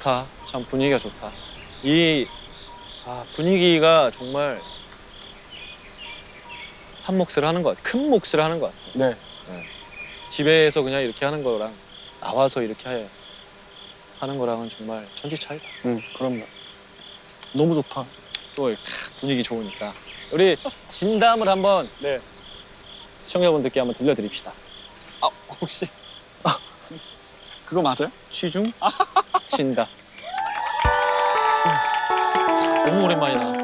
좋다. 참 분위기가 좋다. 이 아, 분위기가 정말 한 몫을 하는 것 같아. 큰 몫을 하는 것 같아. 네. 집에서 그냥 이렇게 하는 거랑 나와서 이렇게 해- 하는 거랑은 정말 천지 차이다. 응, 그럼요. 너무 좋다. 또 이렇게 분위기 좋으니까. 우리 진담을 한번 네. 시청자분들께 한번 들려드립시다. 아, 혹시 아, 그거 맞아요? 취중 음, 너무 오랜만이다.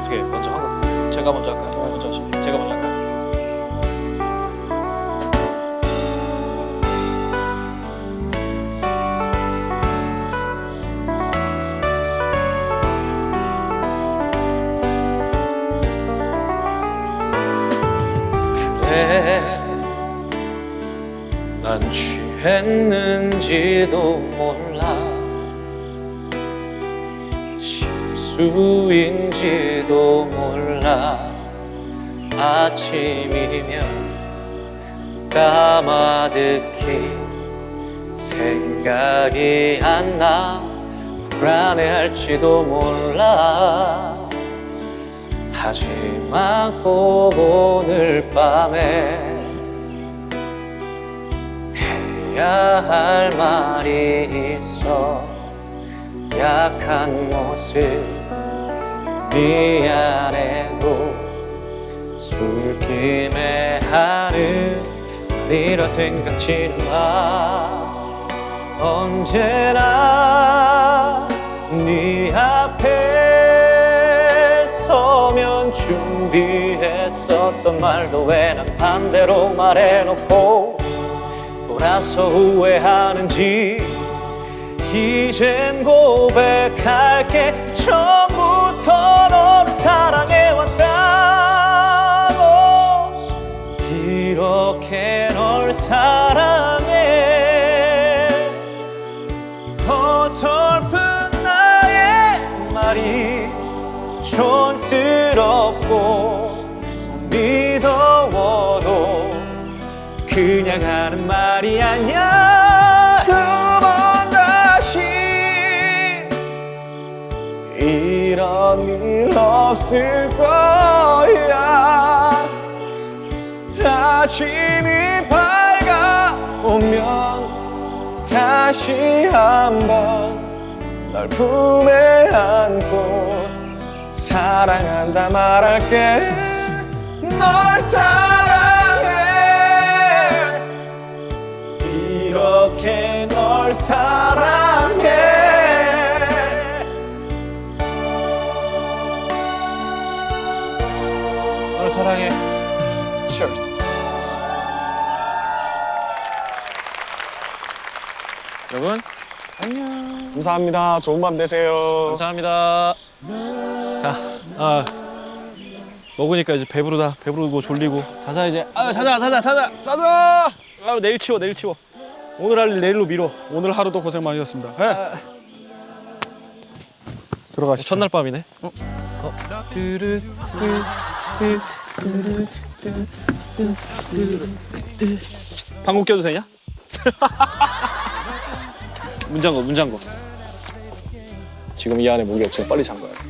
어떻게 먼저 하고 제가 먼저 할까요? 먼저 하시고 제가 먼저 할까요? 그래 난 취했는지도 몰라. 실수인지도 몰라. 아침이면 까마득히 생각이 안 나. 불안해할지도 몰라. 하지만 꼭 오늘 밤에 해야 할 말이 있어. 약한 모습 미안해도 술김에 하는 말이라 생각지는 마. 언제나 네 앞에 서면 준비했었던 말도 왜 난 반대로 말해놓고 돌아서 후회하는지 이젠 고백할게. 처음부터 너를 사랑해왔다고. 이렇게 널 사랑해. 어설픈 나의 말이 촌스 그냥 하는 말이 아니야. 두 번 다시. 이런 일 없을 거야. 아침이 밝아오면 다시 한번 널 품에 안고 사랑한다 말할게. 널 사랑 널 사랑해. Cheers. 여러분 안녕. 감사합니다. 좋은 밤 되세요. 감사합니다. 자 아, 먹으니까 이제 배부르다 배부르고 졸리고. 자자 이제. 아 자자 자자 자자. 자자! 아 내일 치워 내일 치워. 오늘 할 일 내일로 미뤄. 오늘 하루도 고생 많으셨습니다. 네. 들어가시죠. 첫날 밤이네. 어? 어? 뚜르 뚜 뚜, 뚜르 뚜, 뚜, 뚜르 뚜. 방금 껴도 되냐? 문잠궈 문잠궈. 지금 이 안에 물이 없어 빨리 잠가야 돼.